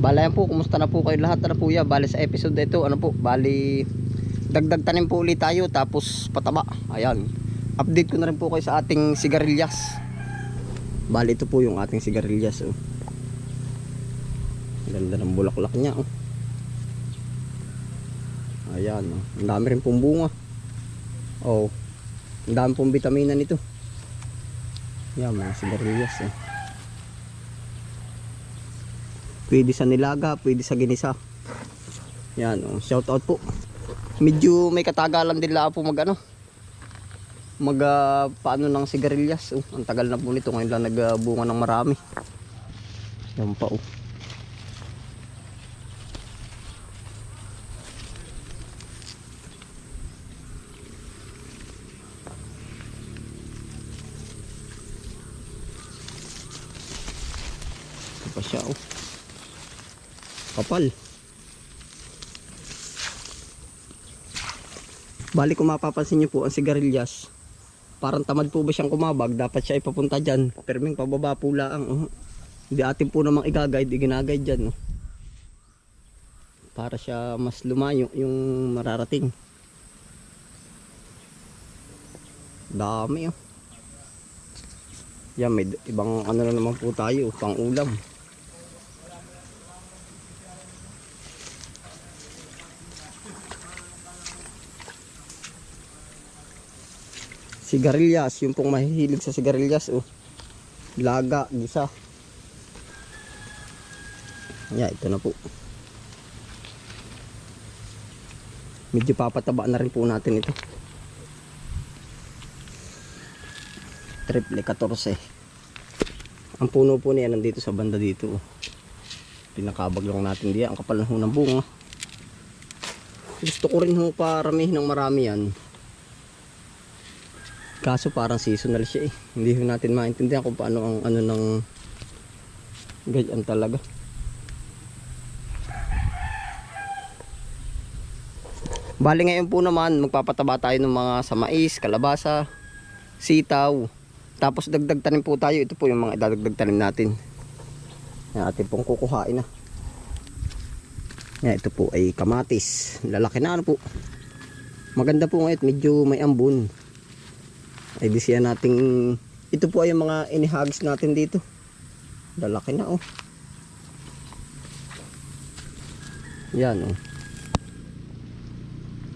Bala yan po, kumusta na po kayo lahat na po ya? Bali sa episode na ito, ano po, bali dagdag tanim po ulit tayo tapos pataba. Ayan. Update ko na rin po kayo sa ating sigarilyas. Bali ito po yung ating sigarilyas. Oh. Ganda ng bulaklak niya. Oh. Ayan. Oh. Ang dami rin pong bunga. Oh. Ang dami pong vitamina nito. Yan, mga sigarilyas. Oh. Pwede sa nilaga, pwede sa ginisa. Yan, oh. shout out po. Medyo may katagalan din lang po mag ano. Mag ah, paano ng sigarilyas. Oh, ang tagal na po nito ngayon lang nagbunga ng marami. Yan pa oh. Pa siya oh. Kapal. Bali kung mapapansin nyo po ang sigarilyas, parang tamad po ba siyang kumabag, dapat siya ipapunta dyan. Perming pababa po lang. Oh. Hindi atin po namang igagayad, iginagayad dyan. Oh. Para siya mas lumayo yung mararating. Dami oh. Yan, may ibang ano na naman po tayo, pang ulam. Sigarilyas, yung pong mahihilig sa sigarilyas, oh. Laga, gisa. Yeah, ito na po. Medyo papataba na rin po natin ito. Triple 14. Ang puno po niya nandito sa banda dito. oh. Pinakabag lang natin diyan. Ang kapal ng bunga. Gusto ko rin ho paramihin ng marami yan. Kaso parang seasonal siya eh. Hindi natin maintindihan kung paano ang ano ng ganyan talaga. Bali ngayon po naman magpapataba tayo ng mga sa mais, kalabasa, sitaw. Tapos dagdag tanim po tayo. Ito po yung mga idadagdag tanim natin. Yan atin pong kukuhain na. Yan ito po ay kamatis. Lalaki na ano po. Maganda po ngayon. Medyo may ambon ay di siya nating ito po ay yung mga inihagis natin dito. Lalaki na oh. Yan oh.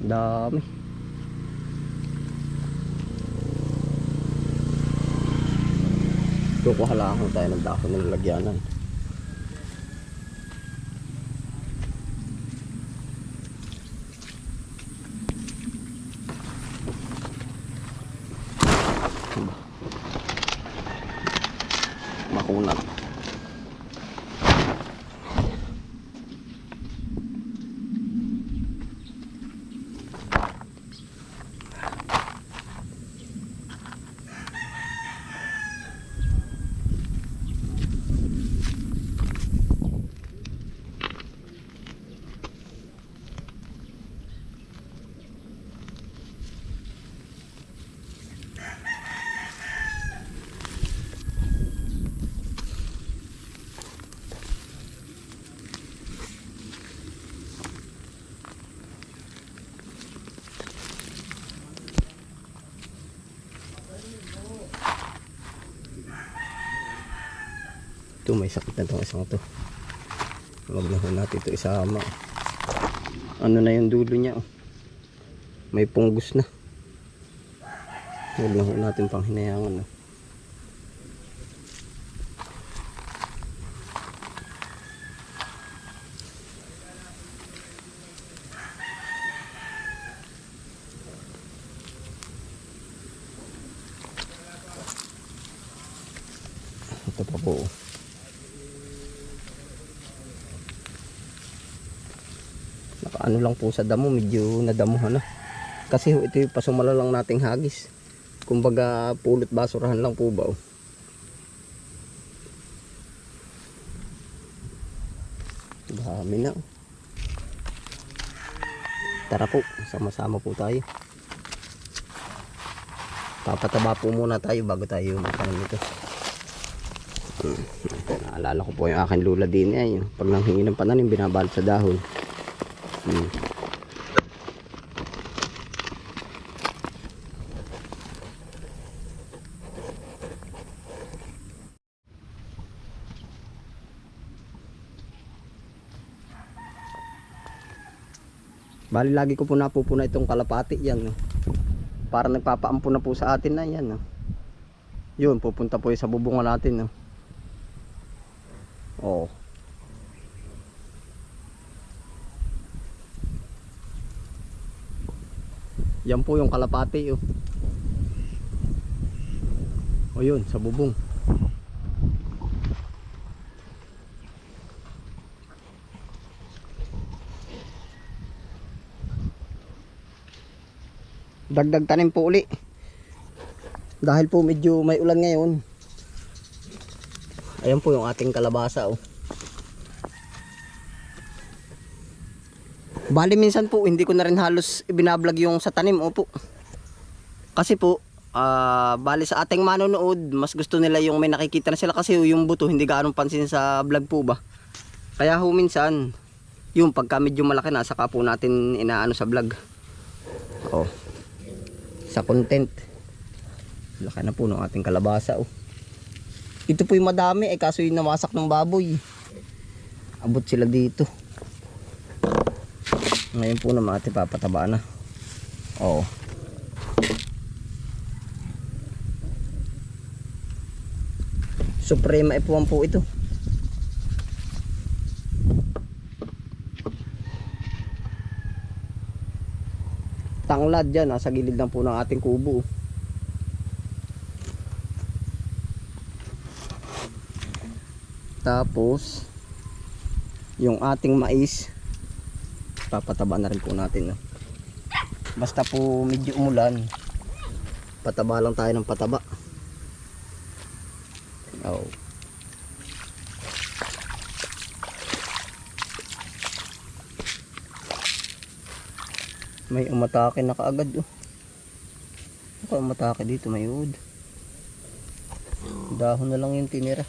Dami. Kukuha lang tayo ng dahon ng lalagyanan ito may sakit na itong isang to huwag na natin ito isama ano na yung dulo niya oh. may punggus na huwag na natin pang hinayangan oh. ito pa po nakaano lang po sa damo medyo nadamuhan na kasi ito yung pasumala lang nating hagis kumbaga pulot basurahan lang po ba oh. dami na oh. tara po sama-sama po tayo papataba po muna tayo bago tayo magtanim nito Hmm. Naalala ko po yung aking lula din eh. Pag nanghingi ng pananim, binabalot sa dahon. Hmm. Bali lagi ko po napupuna itong kalapati yan. No? Para nagpapaampo na po sa atin na yan. No? Yun, pupunta po sa bubungan natin. No? Oo. Yan po yung kalapati. Oh. O yun, sa bubong. dagdag tanim po uli dahil po medyo may ulan ngayon ayan po yung ating kalabasa oh. Bali minsan po hindi ko na rin halos ibinablog yung sa tanim opo kasi po ah, bali sa ating manonood mas gusto nila yung may nakikita na sila kasi yung buto hindi gaanong pansin sa vlog po ba kaya ho minsan yung pagka medyo malaki na saka po natin inaano sa vlog oh sa content. Laki na po ng ating kalabasa oh. Ito po yung madami eh kaso yung namasak ng baboy. Abot sila dito. Ngayon po naman ating papataba na. Oo. Suprema F1 po ito. tanglad dyan nasa gilid lang po ng ating kubo tapos yung ating mais papataba na rin po natin no? basta po medyo umulan pataba lang tayo ng pataba oh. May umatake na kaagad oh. Baka umatake dito may uod. Dahon na lang yung tinira.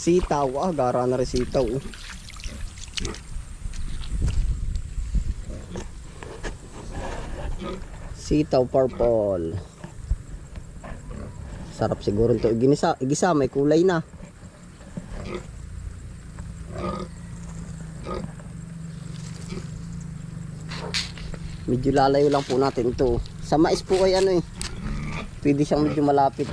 Sitaw, ah, gara na rin sitaw. oh. Sitaw purple. Sarap siguro ito. Ginisa, igisa, may kulay na. Medyo lalayo lang po natin ito. Sa mais po ay ano eh. Pwede siyang medyo malapit.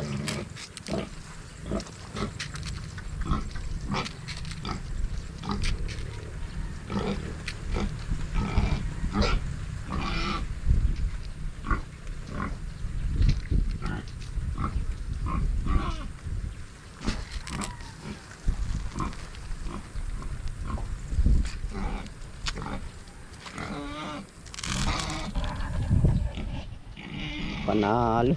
Panalo.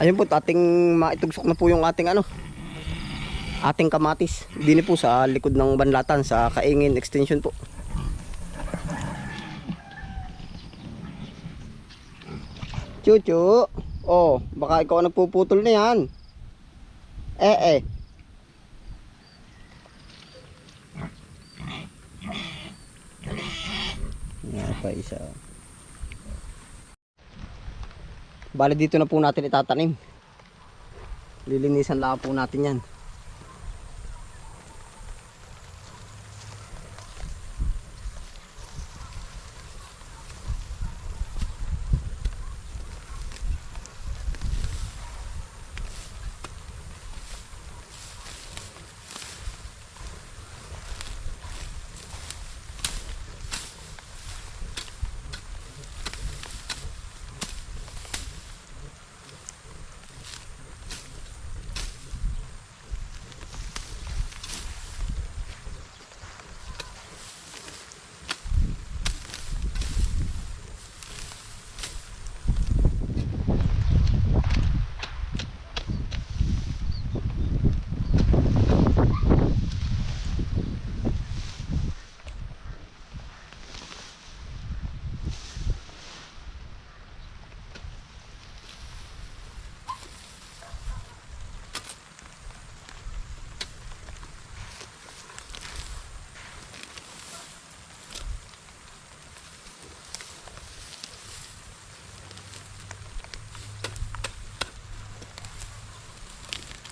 Ayun po, ating maitugsok na po yung ating ano. Ating kamatis. Dini po sa likod ng banlatan sa Kaingin Extension po. Chuchu. Oh, baka ikaw ang nagpuputol na yan. Eh eh. Nga pa isa. Bali dito na po natin itatanim. Lilinisan lang po natin yan.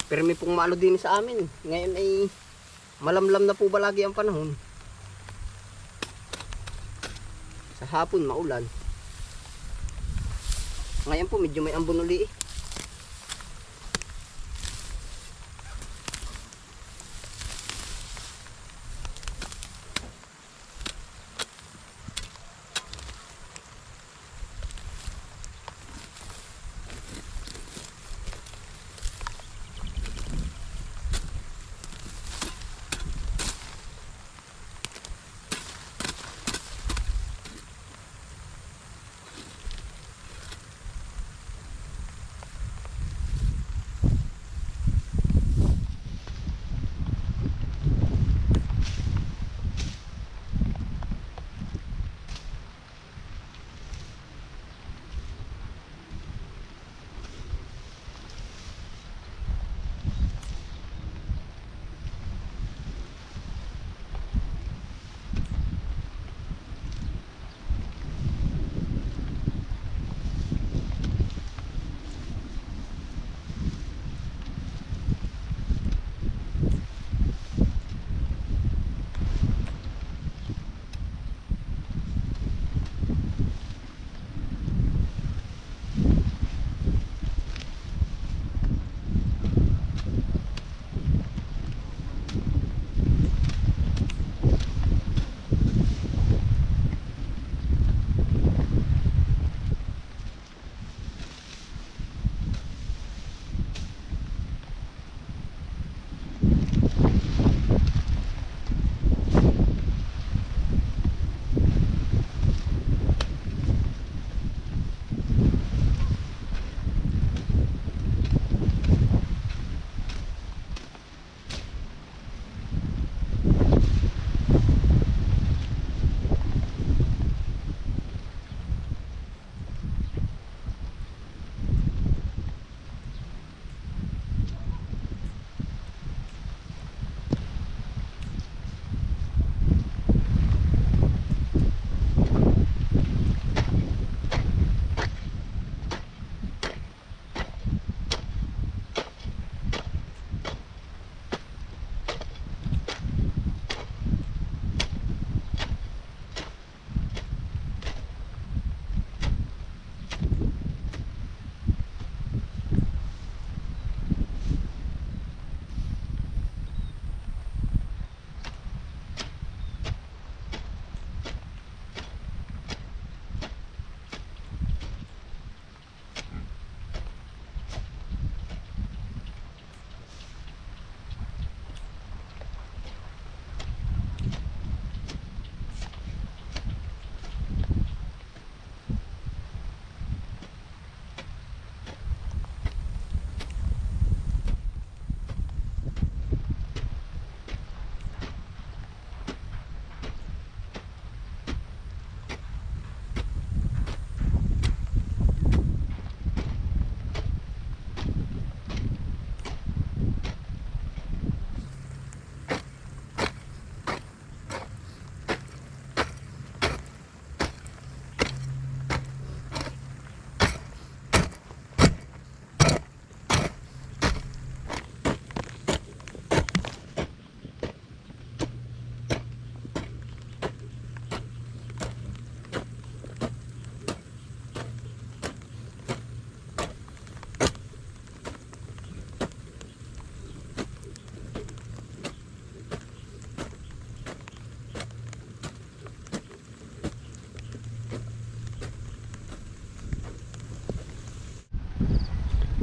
May pong malo din sa amin. Ngayon ay malamlam na po ba lagi ang panahon. Sa hapon maulan. Ngayon po medyo may ambon uli eh.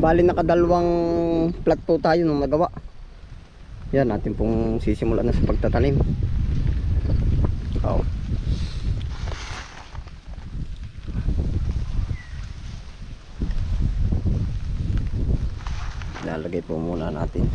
Bali nakadalawang plat po tayo nung nagawa. Yan natin pong sisimulan na sa pagtatanim. Oo. Lalagay po muna natin.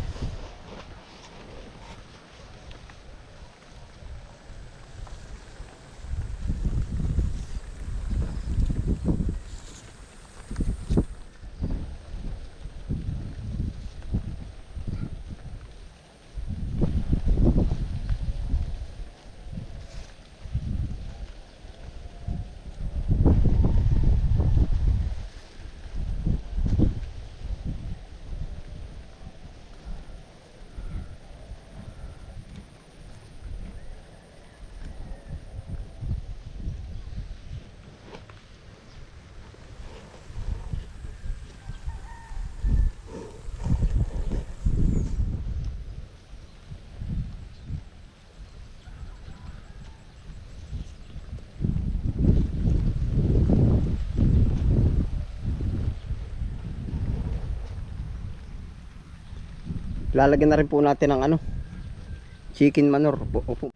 Lalagyan na rin po natin ng ano, chicken manure. Po, po.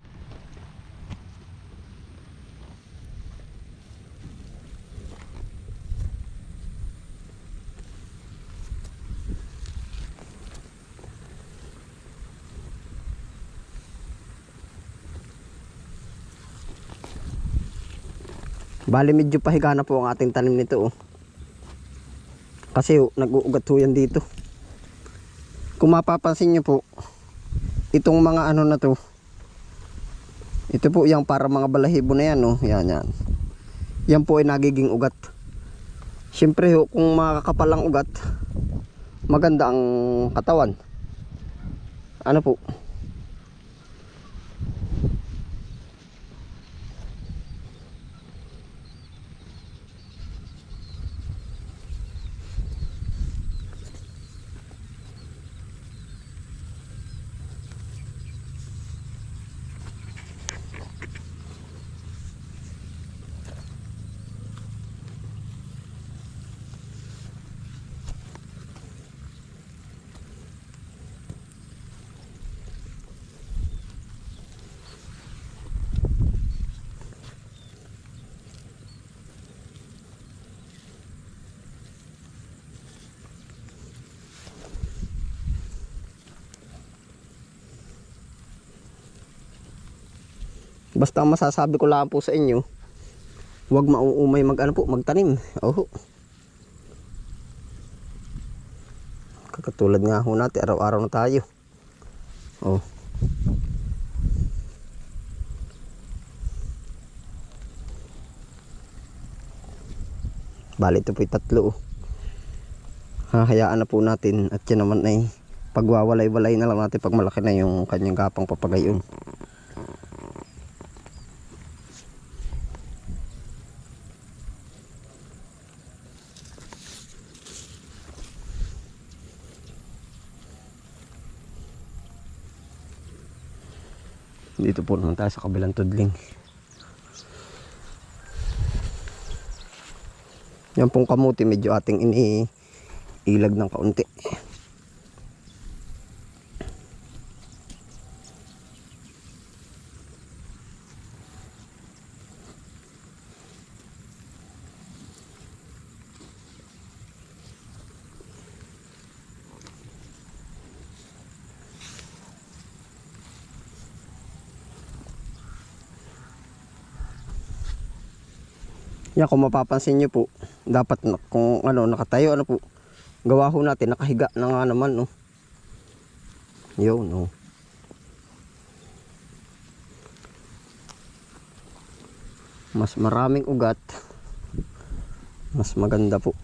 Bali medyo pahiga na po ang ating tanim nito oh. Kasi oh, nag-uugat ho yan dito. Kung mapapansin nyo po, itong mga ano na to, ito po yung para mga balahibo na yan oh. Yan yan. Yan po ay nagiging ugat. Siyempre ho, kung makakapal ang ugat, maganda ang katawan. Ano po? Basta masasabi ko lang po sa inyo, huwag mauumay mag ano po, magtanim. Oh. Kakatulad nga ho natin, araw-araw na tayo. Oh. Bali ito po'y tatlo. oh. Hahayaan na po natin at yan naman ay pagwawalay-walay na lang natin pag malaki na yung kanyang gapang papagayon. Dito po naman tayo sa kabilang tudling. Yan pong kamuti medyo ating iniilag ng kaunti. Yan kung mapapansin nyo po, dapat na, kung ano nakatayo ano po, gawa ho natin nakahiga na nga naman no. Yun no. Mas maraming ugat, mas maganda po.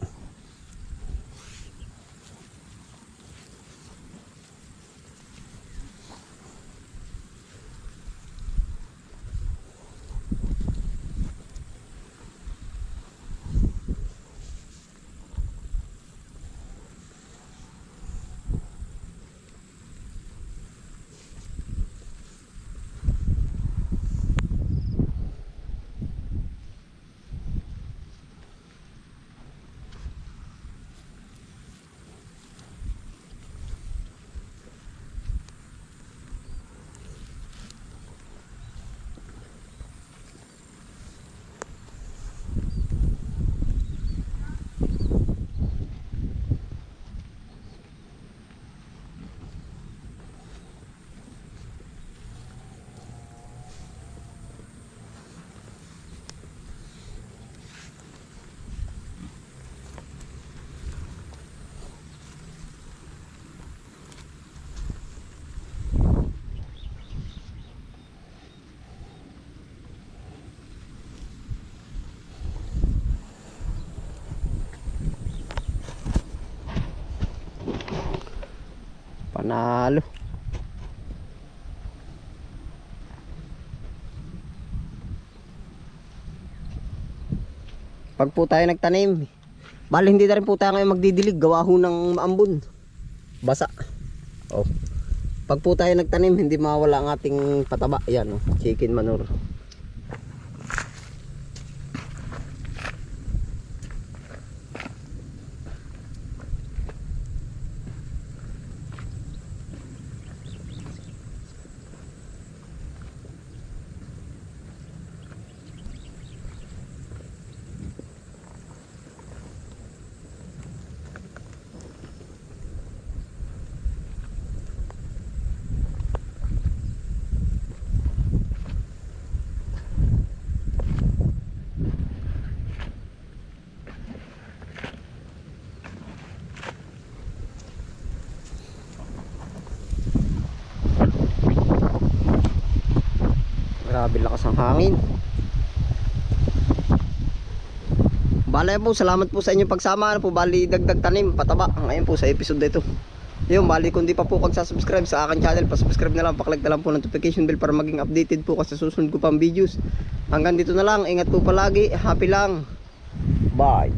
Panalo. Pag po tayo nagtanim, bali hindi na rin po tayo ngayon magdidilig, gawa ho ng maambon. Basa. Oh. Pag po tayo nagtanim, hindi mawala ang ating pataba. Yan, oh, chicken manure. Grabe lakas ang hangin. Bala po, salamat po sa inyong pagsama. Ano po, bali dagdag tanim, pataba. Ngayon po sa episode na ito. Yun, bali kung di pa po kag subscribe sa akin channel, pa-subscribe na lang, paklag na lang po notification bell para maging updated po kasi susunod ko pang videos. Hanggang dito na lang, ingat po palagi, happy lang. Bye.